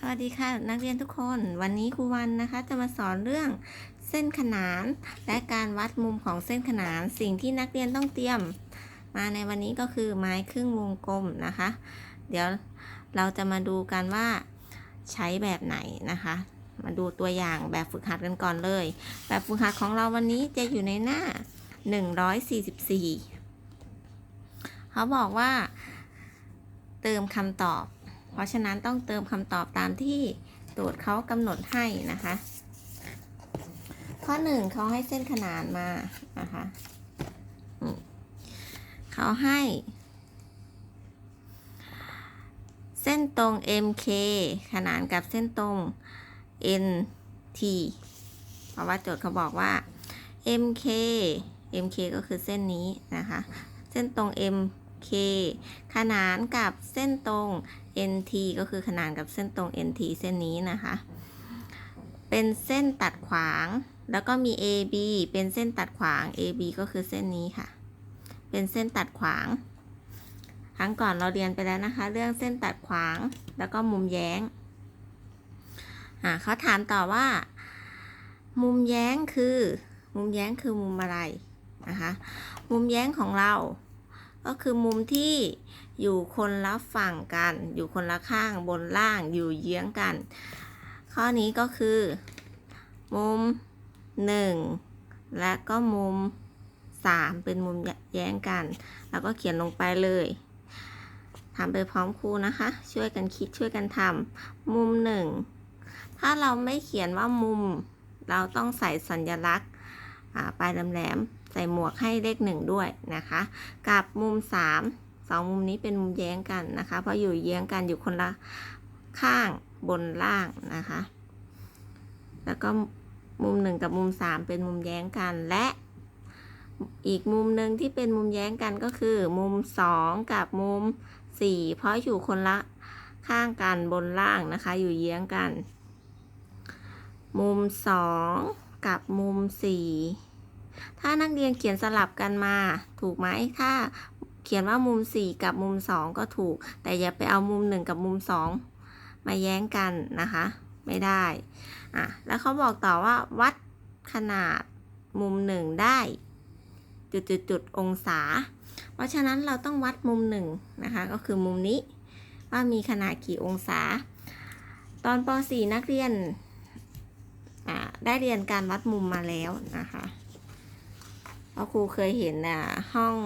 สวัสดีค่ะนักเรียนทุกคนวันนี้ครูวันนะคะจะมาสอนเรื่องเส้นขนานและการวัดมุมของเส้นขนานสิ่งที่นักเรียนต้องเตรียม มาในวันนี้ก็คือไม้ครึ่งวงกลมนะคะ เดี๋ยวเราจะมาดูกันว่าใช้แบบไหนนะคะ มาดูตัวอย่างแบบฝึกหัดกันก่อนเลย แบบฝึกหัดของเราวันนี้จะอยู่ในหน้า 144 เขาบอกว่า เติมคำตอบ ราะฉะนั้นต้องเติมคำตอบตามที่โจทย์เขากำหนดให้นะคะ ข้อหนึ่งเขาให้เส้นขนานมานะคะเขาให้ เส้นตรง MK ขนานกับเส้นตรง NT เพราะว่าโจทย์เขาบอกว่า MK MK ก็คือเส้นนี้นะคะ เส้นตรง MK ขนานกับเส้นตรง NT ก็คือขนานกับเส้นตรง NT เส้นนี้นะคะ เป็นเส้นตัดขวาง แล้วก็มี AB เป็นเส้นตัดขวาง AB ก็คือเส้นนี้ค่ะ เป็นเส้นตัดขวาง ครั้งก่อนเราเรียนไปแล้วนะคะ เรื่องเส้นตัดขวาง แล้วก็มุมแย้ง อ่าเขาถามต่อว่า มุมแย้งคือ มุมแย้งคือมุมอะไรนะคะ มุมแย้งของเรา ก็คือมุมที่ อยู่คนละฝั่งกัน อยู่คนละข้างบนล่างอยู่เยื้องกัน ข้อนี้ก็คือ มุม 1 และก็มุม 3 เป็นมุมแย้งกัน แล้วก็เขียนลงไปเลยทำไปพร้อมครูนะคะ ช่วยกันคิดช่วยกันทำมุม 1 ถ้าเราไม่เขียนว่ามุม เราต้องใส่สัญลักษณ์ปลายแหลมๆใส่หมวกให้เลขหนึ่งด้วยนะคะ กับมุม 3 สองมุมนี้เป็นมุมแย้งกันนะคะ เพราะอยู่เยื้องกันอยู่คนละข้างบนล่างนะคะ แล้วก็มุมหนึ่งกับมุมสามเป็นมุมแย้งกันและอีกมุมหนึ่งที่เป็นมุมแย้งกันก็คือ มุมสองกับมุมสี่เพราะอยู่คนละข้างกันบนล่างนะคะ อยู่เยื้องกัน มุมสองกับมุมสี่ถ้านักเรียนเขียนสลับกันมา ถูกไหมถ้า ขียนว่ามุม 4 กับมุม 2 ก็ถูก แต่อย่าไปเอามุม 1 กับมุม 2 มาแย้งกันนะคะ ไม่ได้อะแล้วเขาบอกต่อว่าวัดขนาดมุม 1 ได้จุดๆๆองศา เพราะฉะนั้นเราต้องวัดมุม 1 นะคะ ก็คือมุมนี้ว่ามีขนาดกี่องศา ตอนป .4 นักเรียนอ่าได้เรียนการวัดมุมมาแล้วนะคะเพราะครูเคยเห็นอะห้อง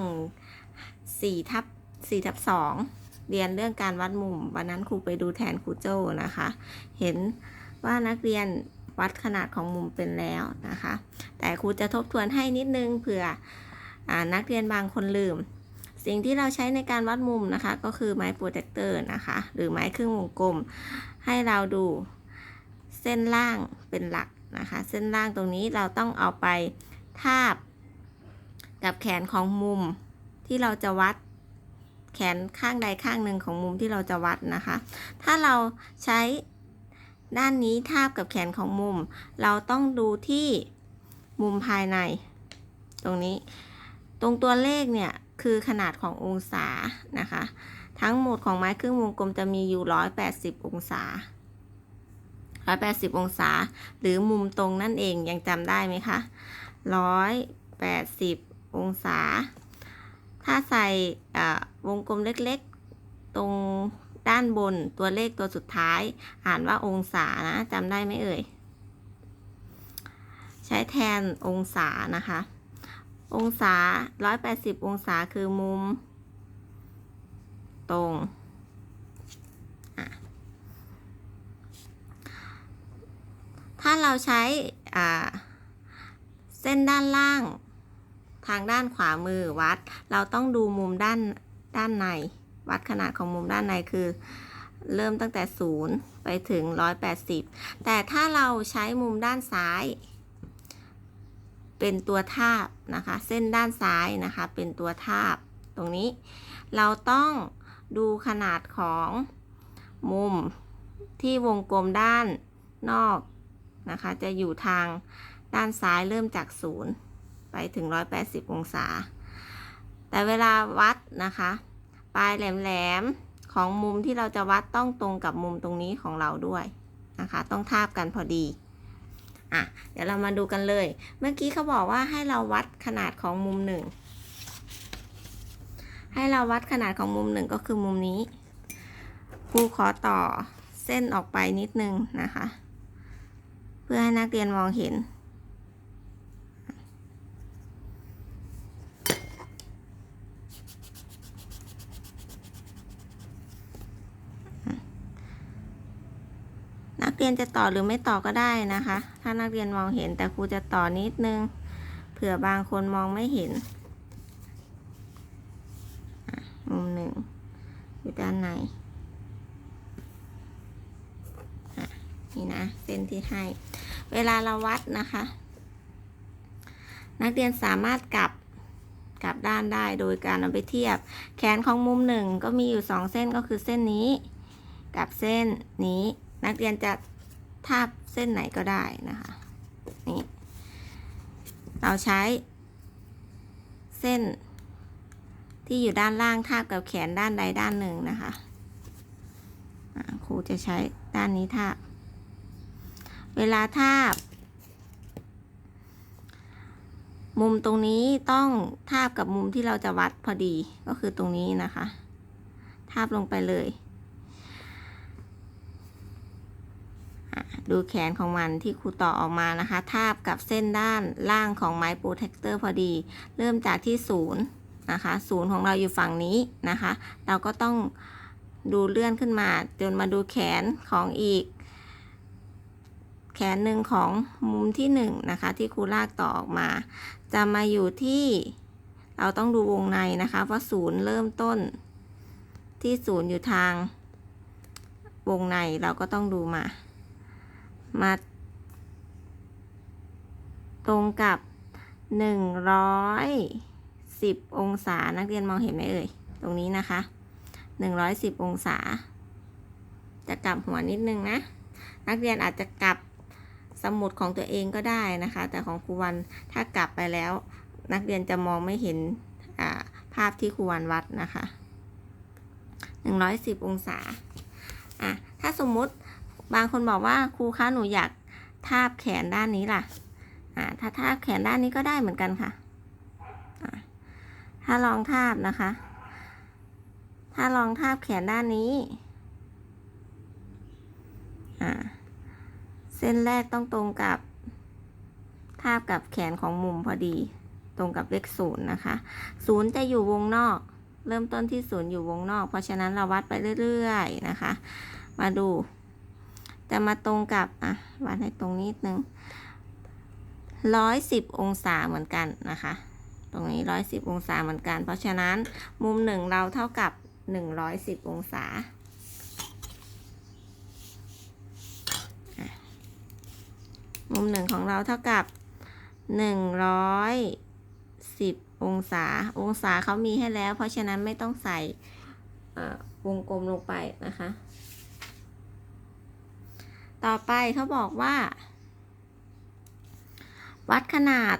4ทับ4ทับ2เรียนเรื่องการวัดมุม วันนั้นครูไปดูแทนครูโจ้นะคะ เห็นว่านักเรียนวัดขนาดของมุมเป็นแล้วนะคะ แต่ครูจะทบทวนให้นิดนึงเผื่ออนักเรียนบางคนลืม สิ่งที่เราใช้ในการวัดมุมนะคะ ก็คือไม้โปรเจคเตอร์นะคะ หรือไม้ครึ่งวงกลม ให้เราดูเส้นล่างเป็นหลักนะคะ เส้นล่างตรงนี้เราต้องเอาไปทาบกับแขนของมุม ที่เราจะวัด แขนข้างใดข้างหนึ่งของมุมที่เราจะวัดนะคะ ถ้าเราใช้ด้านนี้ทาบกับแขนของมุม เราต้องดูที่มุมภายใน ตรงนี้ ตรงตัวเลขเนี่ยคือขนาดขององศานะคะ ทั้งหมดของไม้ครึ่งวงกลมจะมีอยู่ 180 องศา 180 องศา หรือมุมตรงนั่นเองยังจำได้ไหมคะ 180 องศา ถ้าใส่วงกลมเล็กๆ ตรงด้านบนตัวเลขตัวสุดท้าย อ่านว่าองศานะจำได้ไหมเอ่ย ใช้แทนองศานะคะ องศา 180 องศาคือมุม ตรงถ้าเราใช้เส้นด้านล่าง ทางด้านขวามือวัด เราต้องดูมุมด้านด้านใน วัดขนาดของมุมด้านในคือ เริ่มตั้งแต่ 0 ไปถึง 180 แต่ถ้าเราใช้มุมด้านซ้าย เป็นตัวทาบนะคะ เส้นด้านซ้ายนะคะเป็นตัวทาบ ตรงนี้ เราต้องดูขนาดของมุมที่วงกลมด้านนอกนะคะ จะอยู่ทางด้านซ้ายเริ่มจาก 0 ไปถึง 180 องศา แต่เวลาวัดนะคะ ปลายแหลมๆ ของมุมที่เราจะวัดต้องตรงกับมุมตรงนี้ของเราด้วยนะคะ ต้องทาบกันพอดีอะเดี๋ยวเรามาดูกันเลย เมื่อกี้เขาบอกว่าให้เราวัดขนาดของมุมหนึ่งให้เราวัดขนาดของมุมหนึ่งก็คือมุมนี้ครูขอต่อเส้นออกไปนิดนึงนะคะ เพื่อให้นักเรียนมองเห็น รียนจะต่อหรือไม่ต่อก็ได้นะคะ ถ้านักเรียนมองเห็นแต่ครูจะต่อนิดนึง เผื่อบางคนมองไม่เห็นมุมหนึ่งอยู่ด้านในนี่นะเส้นที่ให้ เวลาเราวัดนะคะ นักเรียนสามารถกลับกลับด้านได้โดยการเอาไปเทียบ แขนของมุมหนึ่งก็มีอยู่สองเส้นก็คือเส้นนี้ กับเส้นนี้ นักเรียนจะ ทาบเส้นไหนก็ได้นะคะนี่เราใช้ เส้นที่อยู่ด้านล่างทาบกับแขนด้านใดด้านหนึ่งนะคะครูจะใช้ด้านนี้ทาบ เวลาทาบ มุมตรงนี้ต้องทาบกับมุมที่เราจะวัดพอดีก็คือตรงนี้นะคะ ทาบลงไปเลย ดูแขนของมันที่ครูต่อออกมานะคะ ทาบกับเส้นด้านล่างของไม้โปรเทคเตอร์พอดี เริ่มจากที่ศูนย์นะคะศูนย์ของเราอยู่ฝั่งนี้นะคะ เราก็ต้องดูเลื่อนขึ้นมา จนมาดูแขนของอีก แขนหนึ่งของมุมที่หนึ่งนะคะ ที่ครูลากต่อออกมา จะมาอยู่ที่เราต้องดูวงในนะคะว่าศูนย์เริ่มต้น ที่ศูนย์อยู่ทาง วงในเราก็ต้องดูมา มาตรงกับหนึ่งร้อยสิบองศา นักเรียนมองเห็นไหมเอ่ย ตรงนี้นะคะหนึ่งร้อยสิบองศา จะกลับหัวนิดนึงนะ นักเรียนอาจจะกลับสมุดของตัวเองก็ได้นะคะ แต่ของครูวันถ้ากลับไปแล้ว นักเรียนจะมองไม่เห็นภาพที่ครูวันวัดนะคะหนึ่งร้อยสิบองศาอะถ้าสมมุติ บางคนบอกว่าครูคะหนูอยากทาบแขนด้านนี้ล่ะอ่าถ้าทาบแขนด้านนี้ก็ได้เหมือนกันค่ะถ้าลองทาบนะคะ ถ้าลองทาบแขนด้านนี้อ่าเส้นแรกต้องตรงกับทาบกับแขนของมุมพอดีตรงกับเลขศูนย์นะคะศูนย์จะอยู่วงนอก เริ่มต้นที่ศูนย์อยู่วงนอก เพราะฉะนั้นเราวัดไปเรื่อยๆนะคะ มาดู จะมาตรงกับ อะวัดให้ตรงนิดนึงร้อยสิบองศาเหมือนกันนะคะ ตรงนี้ร้อยสิบองศาเหมือนกัน เพราะฉะนั้นมุมหนึ่งเราเท่ากับหนึ่งร้อยสิบองศามุมหนึ่งของเราเท่ากับหนึ่งร้อยสิบองศา องศาเขามีให้แล้ว เพราะฉะนั้นไม่ต้องใส่วงกลมลงไปนะคะ ต่อไปเขาบอกว่า วัดขนาด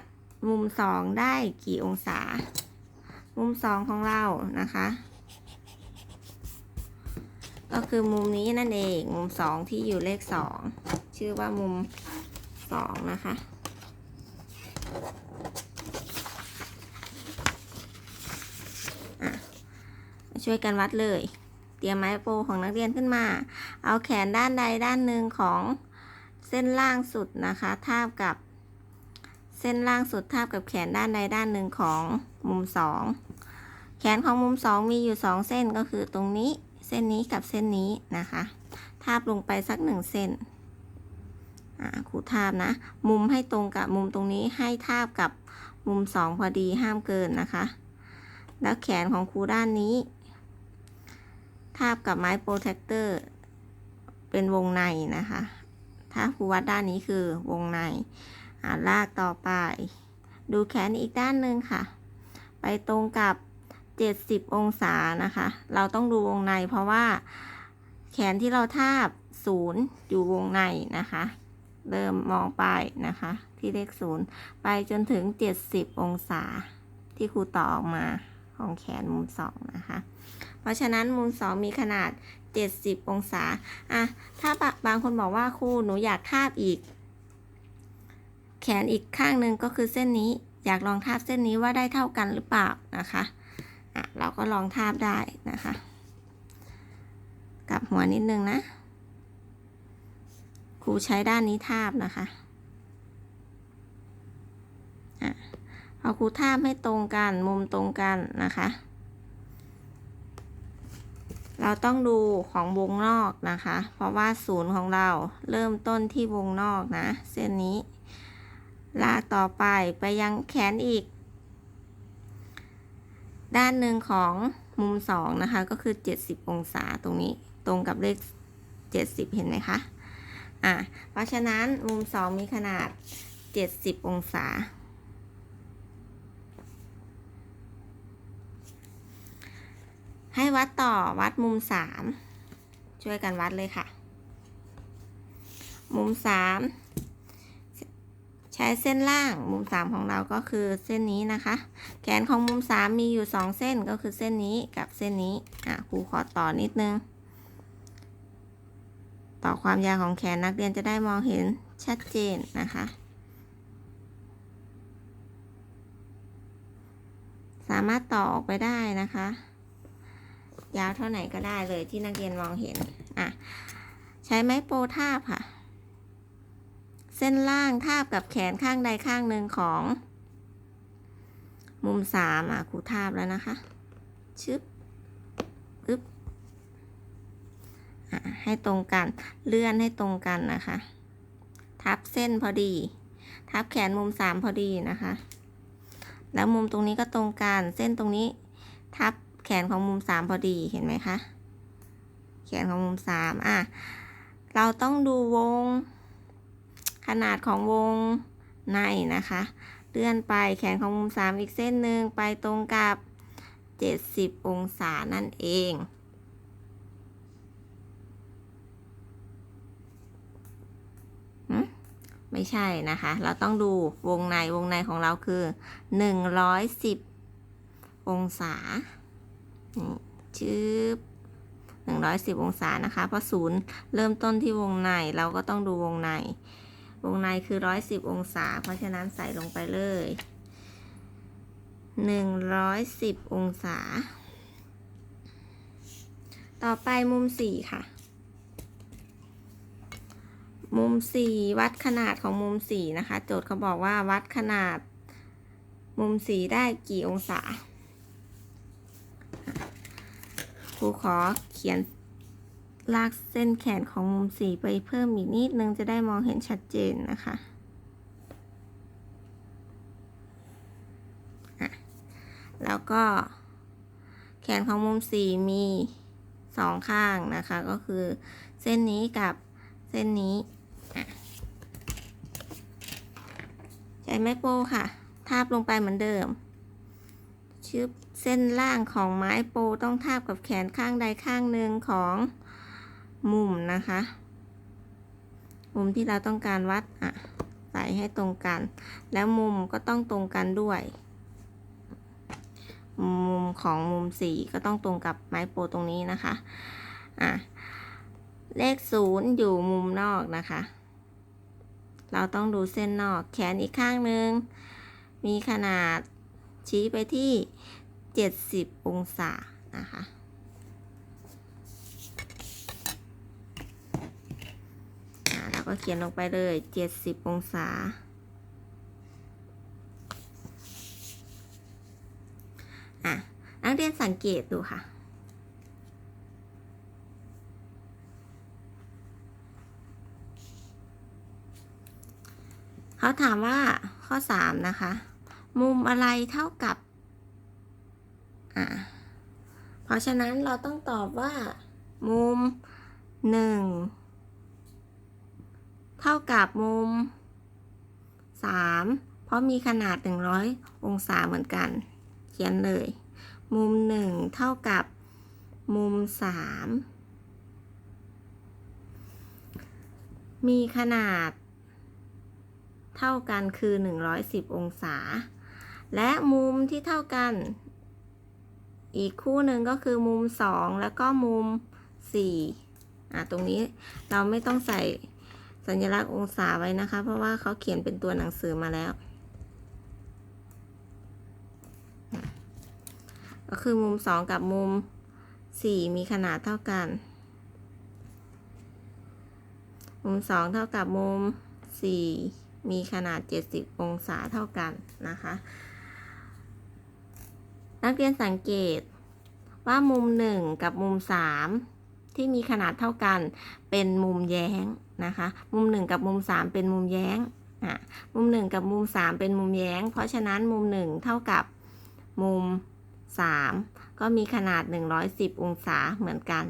มุมสองได้กี่องศา มุมสองของเรานะคะ ก็คือมุมนี้นั่นเองมุมสองที่อยู่เลขสองชื่อว่ามุมสองนะคะช่วยกันวัดเลย ตรียมไม้โปของนักเรียนขึ้นมา เอาแขนด้านใดด้านหนึ่งของเส้นล่างสุดนะคะทาบกับเส้นล่างสุดทาบกับแขนด้านใดด้านหนึ่งของมุมสองแขนของมุมสองมีอยู่สองเส้นก็คือตรงนี้เส้นนี้กับเส้นนี้นะคะ ทาบลงไปสักหนึ่งเส้นครูทาบนะ มุมให้ตรงกับมุมตรงนี้ให้ทาบกับมุมสองพอดีห้ามเกินนะคะ แล้วแขนของครูด้านนี้าบกับไม้โปรเทคเตอร์เป็นวงในนะคะ ถ้าครูวัดด้านนี้คือวงในาลากต่อไป ดูแขนอีกด้านหนึ่งค่ะ ไปตรงกับ 70 องศานะคะ เราต้องดูวงในเพราะว่าแขนที่เราทาบศูนย์อยู่วงในนะคะ เริ่มมองไปนะคะ ที่เลขศูนย์ไปจนถึง 70 องศาที่ครูต่อออกมา ของแขนมุมสองนะคะ เพราะฉะนั้นมุมสองมีขนาด 70 องศาอะถ้าบางคนบอกว่าครูหนูอยากทาบอีก แขนอีกข้างหนึ่งก็คือเส้นนี้ อยากลองทาบเส้นนี้ว่าได้เท่ากันหรือเปล่านะคะอะเราก็ลองทาบได้นะคะ กลับหัวนิดนึงนะครูใช้ด้านนี้ทาบนะคะ พอาครูทาบให้ตรงกันมุมตรงกันนะคะ เราต้องดูของวงนอกนะคะ เพราะว่าศูนย์ของเราเริ่มต้นที่วงนอกนะ เส้นนี้ ลากต่อไปไปยังแขนอีก ด้านหนึ่งของมุมสองนะคะ ก็คือ 70 องศาตรงนี้ตรงกับเลข 70 เห็นไหมคะ อะ เพราะฉะนั้นมุมสองมีขนาด 70 องศา ให้วัดต่อวัดมุมสามช่วยกันวัดเลยค่ะ มุมสามใช้เส้นล่างมุมสามของเราก็คือเส้นนี้นะคะแขนของมุมสามมีอยู่สองเส้นก็คือเส้นนี้กับเส้นนี้อะครูขอต่อนิดนึง ต่อความยาวของแขนนักเรียนจะได้มองเห็นชัดเจนนะคะสามารถต่อออกไปได้นะคะ ยาวเท่าไหนก็ได้เลยที่นักเรียนมองเห็นอะใช้ไม้โปทาบค่ะ เส้นล่างทาบกับแขนข้างใดข้างหนึ่งของ มุมสามอะครูทาบแล้วนะคะชึบอึ๊บอะให้ตรงกันเลื่อนให้ตรงกันนะคะ ทับเส้นพอดี ทับแขนมุมสามพอดีนะคะ แล้วมุมตรงนี้ก็ตรงกันเส้นตรงนี้ทับ แขนของมุมสามพอดีเห็นไหมคะแขนของมุมสามอะเราต้องดูวง ขนาดของวงในนะคะ เลื่อนไปแขนของมุมสามอีกเส้นหนึ่งไปตรงกับ 70 องศานั่นเองไม่ใช่นะคะ เราต้องดูวงในวงในของเราคือ 110 องศา นี่ชืบหนึ่งร้อยสิบองศานะคะ เพราะศูนย์เริ่มต้นที่วงในเราก็ต้องดูวงใน วงในคือร้อยสิบองศา เพราะฉะนั้นใส่ลงไปเลยหนึ่งร้อยสิบองศา ต่อไปมุมสี่ค่ะ มุมสี่วัดขนาดของมุมสี่นะคะ โจทย์เขาบอกว่าวัดขนาดมุมสี่ได้กี่องศา ค รูขอเขียนลากเส้นแขนของมุมสีไปเพิ่มอีกนิดนึงจะได้มองเห็นชัดเจนนะคะะแล้วก็แขนของมุมสีมีสองข้างนะคะ ก็คือเส้นนี้กับเส้นนี้ ใช้ไม้โป้ค่ะ ทาบลงไปเหมือนเดิมชึบ เส้นล่างของไม้โปต้องทาบกับแขนข้างใดข้างหนึ่งของมุมนะคะ มุมที่เราต้องการวัดอะใส่ให้ตรงกัน แล้วมุมก็ต้องตรงกันด้วย มุมของมุมสี่ก็ต้องตรงกับไม้โปตรงนี้นะคะอะเลขศูนย์อยู่มุมนอกนะคะ เราต้องดูเส้นนอกแขนอีกข้างหนึ่งมีขนาดชี้ไปที่ 70 องศานะคะอ่าเราก็เขียนลงไปเลย 70 องศา อะ นักเรียนสังเกตดูค่ะเขาถามว่าข้อ 3 นะคะ มุมอะไรเท่ากับ อ่าเพราะฉะนั้นเราต้องตอบว่า มุมหนึ่งเท่ากับมุมสามเพราะมีขนาดหนึ่งร้อยองศาเหมือนกัน เขียนเลย มุมหนึ่งเท่ากับมุมสามมีขนาด เท่ากันคือ 110 องศา และมุมที่เท่ากัน อีกคู่หนึ่งก็คือมุมสองแล้วก็มุมสี่อะตรงนี้เราไม่ต้องใส่สัญลักษณ์องศาไว้นะคะ เพราะว่าเขาเขียนเป็นตัวหนังสือมาแล้ว ก็คือมุมสองกับมุมสี่มีขนาดเท่ากัน มุมสองเท่ากับมุมสี่มีขนาด 70 องศาเท่ากันนะคะ นักเรียนสังเกตว่ามุมหนึ่งกับมุมสามที่มีขนาดเท่ากันเป็นมุมแย้งนะคะ มุมหนึ่งกับมุมสามเป็นมุมแย้งอะมุมหนึ่งกับมุมสามเป็นมุมแย้ง เพราะฉะนั้นมุมหนึ่งเท่ากับมุมสามก็มีขนาด 110 องศาเหมือนกัน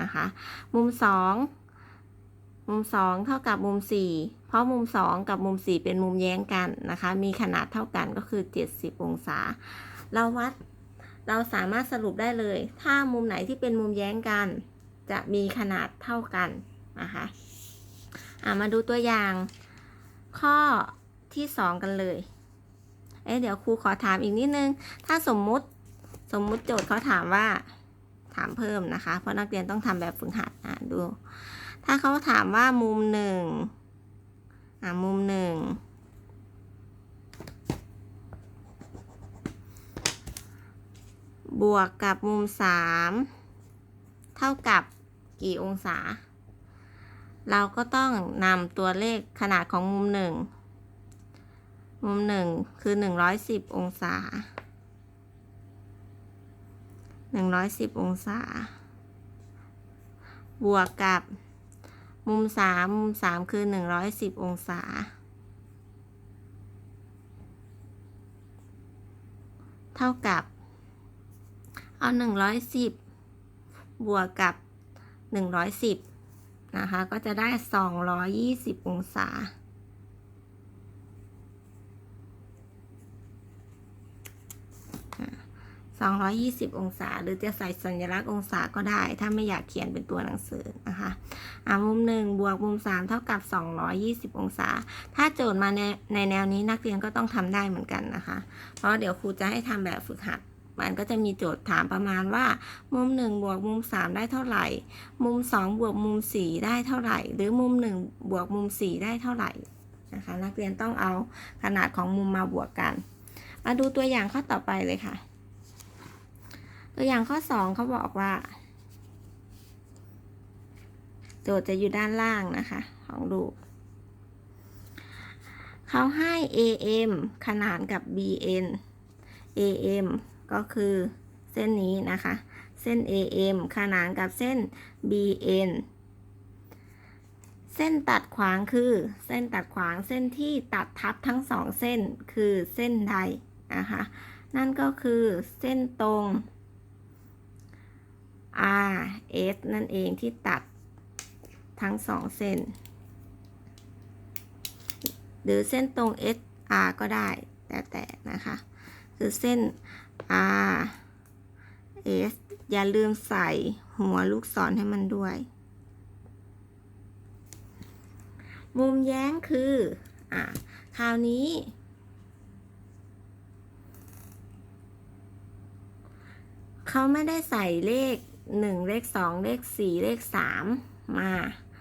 นะคะ มุมสองมุมสองเท่ากับมุมสี่เพราะมุมสองกับมุมสี่เป็นมุมแย้งกันนะคะ มีขนาดเท่ากันก็คือ 70 องศา เราวัด เราสามารถสรุปได้เลย ถ้ามุมไหนที่เป็นมุมแย้งกัน จะมีขนาดเท่ากันนะคะอะมาดูตัวอย่าง ข้อที่สองกันเลย เอ๊ะเดี๋ยวครูขอถามอีกนิดนึง ถ้าสมมุติสมมุติโจทย์เขาถามว่าถามเพิ่มนะคะ เพราะนักเรียนต้องทำแบบฝึกหัดอะดู ถ้าเขาถามว่ามุมหนึ่งอะมุมหนึ่ง บวกกับมุมสามเท่ากับกี่องศา เราก็ต้องนำตัวเลขขนาดของมุมหนึ่งมุมหนึ่งคือหนึ่งร้อยสิบองศาหนึ่งร้อยสิบองศา บวกกับมุมสามมุมสามคือหนึ่งร้อยสิบองศา เท่ากับ เอาหนึ่งร้อยสิบบวกกับหนึ่งร้อยสิบนะคะ ก็จะได้สองร้อยยี่สิบองศา 220 องศา หรือจะใส่สัญลักษณ์องศาก็ได้ ถ้าไม่อยากเขียนเป็นตัวหนังสือนะคะอ่ามุมหนึ่งบวกมุม 3 เท่ากับ 220 องศา ถ้าโจทย์มาในในแนวนี้นักเรียนก็ต้องทำได้เหมือนกันนะคะ เพราะเดี๋ยวครูจะให้ทำแบบฝึกหัด มันก็จะมีโจทย์ถามประมาณว่า มุม 1 บวกมุม 3 ได้เท่าไหร่ มุม 2 บวกมุม 4 ได้เท่าไหร่ หรือมุม 1 บวกมุม 4 ได้เท่าไหร่นะคะนักเรียนต้องเอาขนาดของมุมมาบวกกัน มาดูตัวอย่างข้อต่อไปเลยค่ะ ตัวอย่างข้อ 2เขาบอกว่า โจทย์จะอยู่ด้านล่างนะคะ ของรูปเขาให้ AM ขนานกับ BN AM ก็คือเส้นนี้นะคะ เส้น AM ขนานกับเส้น BN เส้นตัดขวางคือ เส้นตัดขวางเส้นที่ตัดทับทั้งสองเส้นคือเส้นใดนะคะ นั่นก็คือเส้นตรง R S นั่นเองที่ตัดทั้งสองเส้น หรือเส้นตรง S R ก็ได้แต่แต่นะคะ คือเส้น R S อย่าลืมใส่หัวลูกศรให้มันด้วย มุมแย้งคือ อะ คราวนี้ เขาไม่ได้ใส่เลขหนึ่งเลขสองเลขสี่เลขสามมา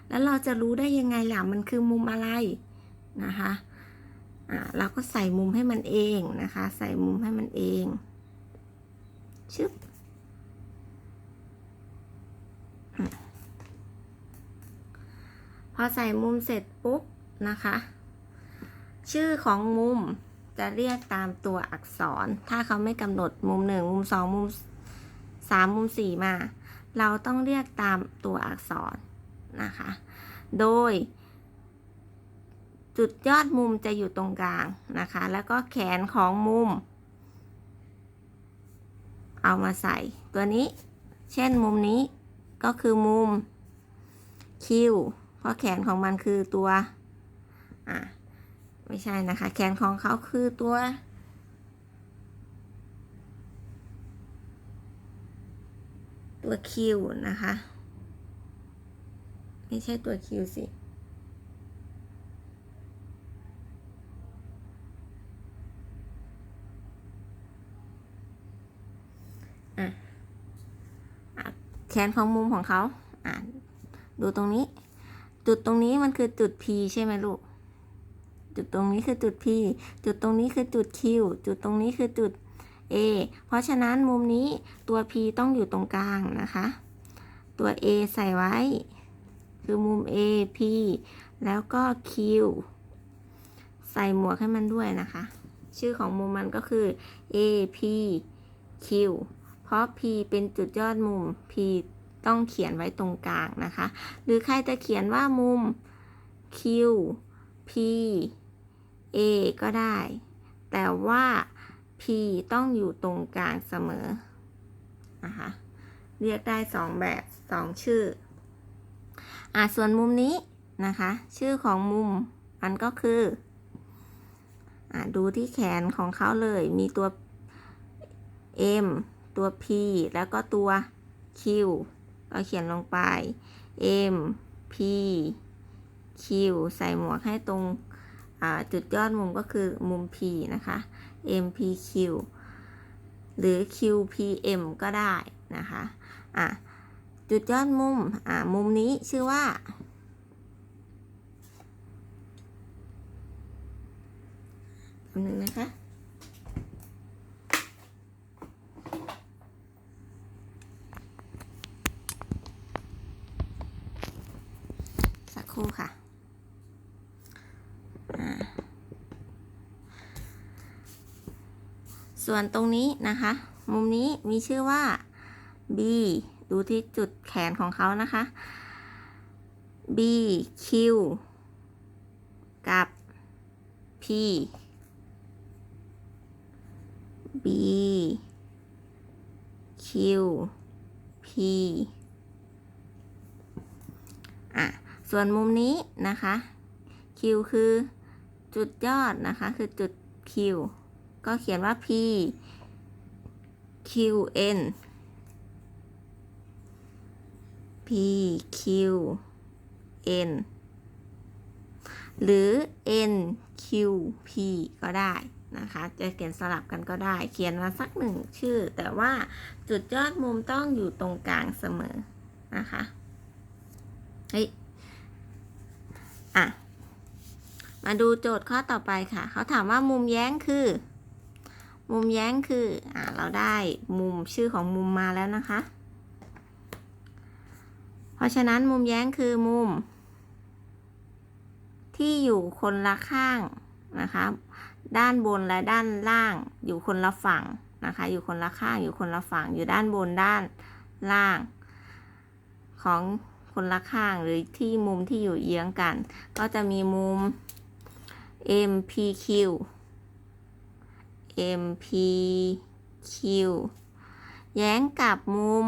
แล้วเราจะรู้ได้ยังไงล่ะ มันคือมุมอะไรนะคะ อ่าเราก็ใส่มุมให้มันเองนะคะ ใส่มุมให้มันเอง ชึบพอใส่มุมเสร็จปุ๊บนะคะ ชื่อของมุมจะเรียกตามตัวอักษร ถ้าเขาไม่กำหนดมุมหนึ่งมุมสองมุมสามมุมสี่มา เราต้องเรียกตามตัวอักษรนะคะ โดย จุดยอดมุมจะอยู่ตรงกลางนะคะ แล้วก็แขนของมุม เอามาใส่ตัวนี้ เช่นมุมนี้ก็คือมุมคิวเพราะแขนของมันคือตัว อะ ไม่ใช่นะคะ แขนของเขาคือตัว ตัวคิวนะคะ ไม่ใช่ตัวคิวสิ อะ แขนของมุมของเขาอ่าดูตรงนี้ จุดตรงนี้มันคือจุด P ใช่ไหมลูก จุดตรงนี้คือจุด P จุดตรงนี้คือจุด Q จุดตรงนี้คือจุด A เพราะฉะนั้นมุมนี้ตัว P ต้องอยู่ตรงกลางนะคะ ตัว A ใส่ไว้ คือมุม A P แล้วก็ Q ใส่หมวกให้มันด้วยนะคะ ชื่อของมุมมันก็คือ A P Q ราะ P เป็นจุดยอดมุม P ต้องเขียนไว้ตรงกลางนะคะ หรือใครจะเขียนว่ามุม Q P A ก็ได้ แต่ว่า P ต้องอยู่ตรงกลางเสมอนะคะเรียกได้สองแบบสองชื่ออะส่วนมุมนี้นะคะ ชื่อของมุมมันก็คืออะดูที่แขนของเขาเลยมีตัว M ตัว P แล้วก็ตัว Q ก็เขียนลงไป M P Q ใส่หมวกให้ตรงจุดยอดมุมก็คือมุม P นะคะ M P Q หรือ Q P M ก็ได้นะคะอะจุดยอดมุมอะมุมนี้ชื่อว่า หนึ่งนะคะ ครู่ค่ะ ส่วนตรงนี้นะคะ มุมนี้มีชื่อว่า B ดูที่จุดแขนของเขานะคะ B Q กับ P B Q P อะ ส่วนมุมนี้นะคะ Q คือจุดยอดนะคะ คือจุด Q ก็เขียนว่า P Q N P Q N หรือ N Q P ก็ได้นะคะ จะเขียนสลับกันก็ได้ เขียนมาสักหนึ่งชื่อ แต่ว่าจุดยอดมุมต้องอยู่ตรงกลางเสมอนะคะ เฮ้ย อะ มาดูโจทย์ข้อต่อไปค่ะ เขาถามว่ามุมแย้งคือ มุมแย้งคือ อ่าเราได้มุมชื่อของมุมมาแล้วนะคะ เพราะฉะนั้นมุมแย้งคือมุม ที่อยู่คนละข้างนะคะ ด้านบนและด้านล่าง อยู่คนละฝั่งนะคะ อยู่คนละข้าง อยู่คนละฝั่ง อยู่ด้านบนด้านล่าง ของ คนละข้างหรือที่มุมที่อยู่เยื้องกัน ก็จะมีมุม MPQ MPQ แย้งกับมุม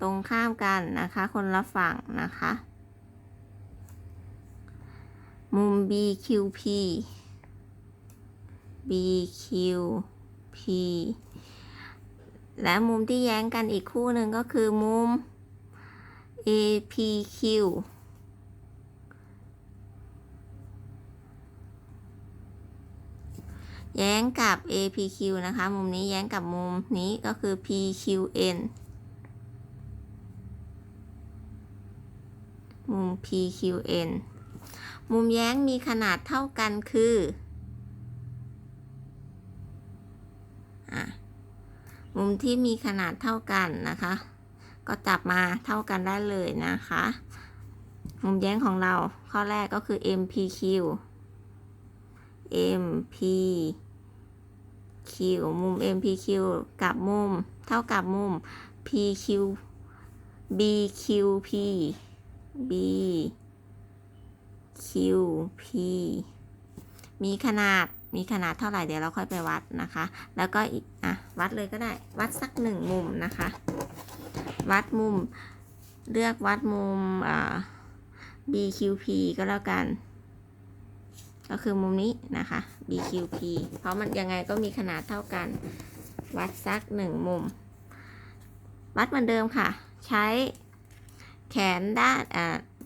ตรงข้ามกันนะคะ คนละฝั่งนะคะ มุม BQP BQP และมุมที่แย้งกันอีกคู่หนึ่งก็คือมุม APQ แย้งกับ APQ นะคะ มุมนี้แย้งกับมุมนี้ก็คือ PQN มุม PQN มุมแย้งมีขนาดเท่ากันคืออมุมที่มีขนาดเท่ากันนะคะ ก็จับมาเท่ากันได้เลยนะคะ มุมแย้งของเราข้อแรกก็คือ MPQ MPQ มุม MPQ กับมุม เท่ากับมุม PQ BQP BQP มีขนาดมีขนาดเท่าไหร่เดี๋ยวเราค่อยไปวัดนะคะ แล้วก็อีกอะวัดเลยก็ได้ วัดสักหนึ่งมุมนะคะ วัดมุม เลือกวัดมุมอ่า BQP ก็แล้วกัน ก็คือมุมนี้นะคะ BQP เพราะมันยังไงก็มีขนาดเท่ากัน วัดสักหนึ่งมุม วัดเหมือนเดิมค่ะ ใช้แขนด้าน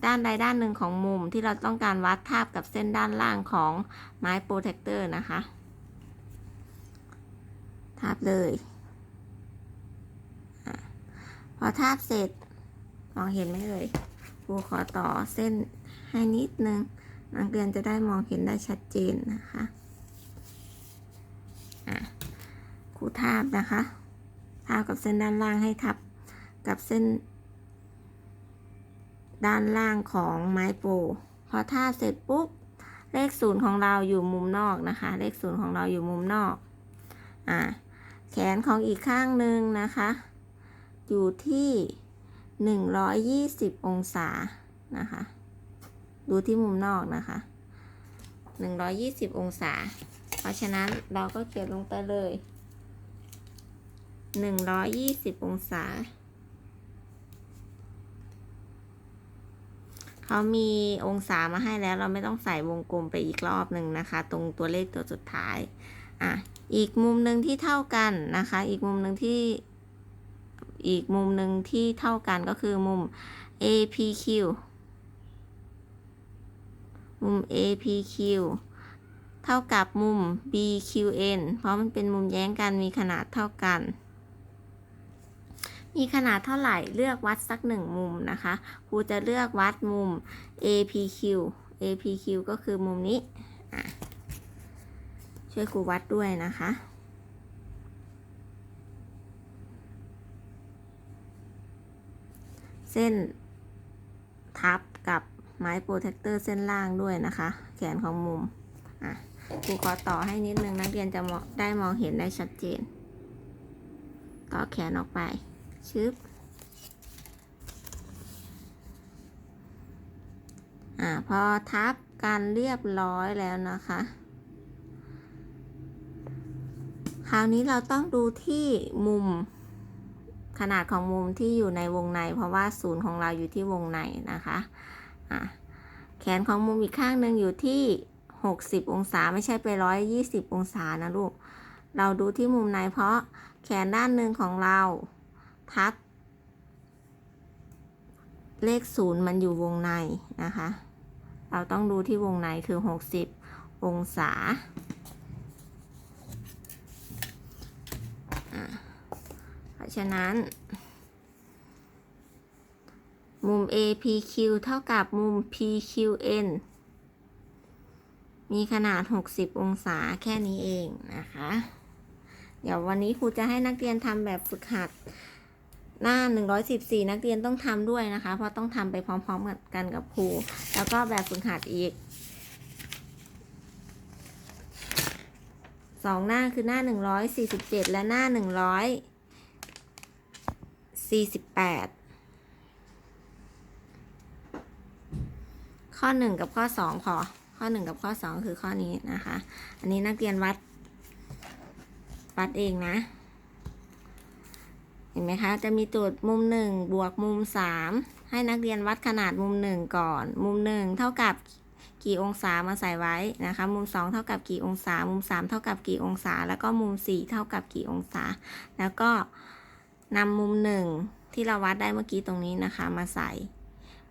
ด้านใดด้านหนึ่งของมุมที่เราต้องการวัดทาบกับเส้นด้านล่างของไม้โปรเทคเตอร์นะคะ ทาบเลย อะพอทาบเสร็จมองเห็นไหมเอ่ยครูขอต่อเส้นให้นิดนึงนักเรียนจะได้มองเห็นได้ชัดเจนนะคะอะครูทาบนะคะทาบกับเส้นด้านล่างให้ทับกับเส้น ด้านล่างของไม้โปพอทาบเสร็จปุ๊บเลขศูนย์ของเราอยู่มุมนอกนะคะ เลขศูนย์ของเราอยู่มุมนอก อ่า แขนของอีกข้างหนึ่งนะคะ อยู่ที่หนึ่งร้อยยี่สิบองศานะคะ ดูที่มุมนอกนะคะหนึ่งร้อยยี่สิบองศา เพราะฉะนั้นเราก็เขียนลงไปเลยหนึ่งร้อยยี่สิบองศา เขามีองศามาให้แล้วเราไม่ต้องใส่วงกลมไปอีกรอบหนึ่งนะคะ ตรงตัวเลขตัวสุดท้าย อะ อีกมุมหนึ่งที่เท่ากันนะคะ อีกมุมหนึ่งที่ อีกมุมหนึ่งที่เท่ากันก็คือมุม APQ มุม APQ เท่ากับมุม BQN เพราะมันเป็นมุมแย้งกันมีขนาดเท่ากัน มีขนาดเท่าไหร่เลือกวัดสักหนึ่งมุมนะคะครูจะเลือกวัดมุม APQ APQ ก็คือมุมนี้ ช่วยครูวัดด้วยนะคะ เส้นทับกับไม้โปรเทคเตอร์เส้นล่างด้วยนะคะ แขนของมุม อะครูขอต่อให้นิดนึงนักเรียนจะมองได้มองเห็นได้ชัดเจน ต่อแขนออกไป ชึบ อ่า พอทับกันเรียบร้อยแล้วนะคะ คราวนี้เราต้องดูที่มุม ขนาดของมุมที่อยู่ในวงใน เพราะว่าศูนย์ของเราอยู่ที่วงในนะคะะแขนของมุมอีกข้างหนึ่งอยู่ที่ 60 องศาไม่ใช่ไป 120 องศานะลูก เราดูที่มุมในเพราะแขนด้านหนึ่งของเราทับเลขศูนย์มันอยู่วงในนะคะ เราต้องดูที่วงในคือ 60 องศาอะเพ ราะฉะนั้น มุม APQ เท่ากับมุม PQN มีขนาด 60 องศาแค่นี้เองนะคะ เดี๋ยววันนี้ครูจะให้นักเรียนทำแบบฝึกหัดหน้า 114 นักเรียนต้องทำด้วยนะคะ เพราะต้องทำไปพร้อมๆกันกับครู แล้วก็แบบฝึกหัดอีกสองหน้าคือหน้า 147 และหน้า 148ข้อ1กับข้อ2พอ ข้อ1กับข้อ2คือข้อนี้นะคะ อันนี้นักเรียนวัด วัดเองนะ เห็นไหมคะ จะมีตัวมุม1บวกมุม3ให้นักเรียนวัดขนาดมุม1ก่อน มุม1เท่ากับกี่องศามาใส่ไว้นะคะ มุม 2 เท่ากับกี่องศา มุม 3 เท่ากับกี่องศา แล้วก็มุม 4 เท่ากับกี่องศา แล้วก็ นำมุมหนึ่งที่เราวัดได้เมื่อกี้ตรงนี้นะคะ มาใส่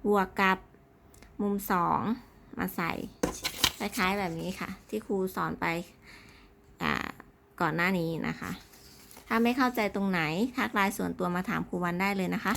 บวกกับมุมสองมาใส่ คล้ายๆแบบนี้ค่ะ ที่ครูสอนไปอ่าก่อนหน้านี้นะคะ ถ้าไม่เข้าใจตรงไหน ทักไลน์ส่วนตัวมาถามครูวันได้เลยนะคะ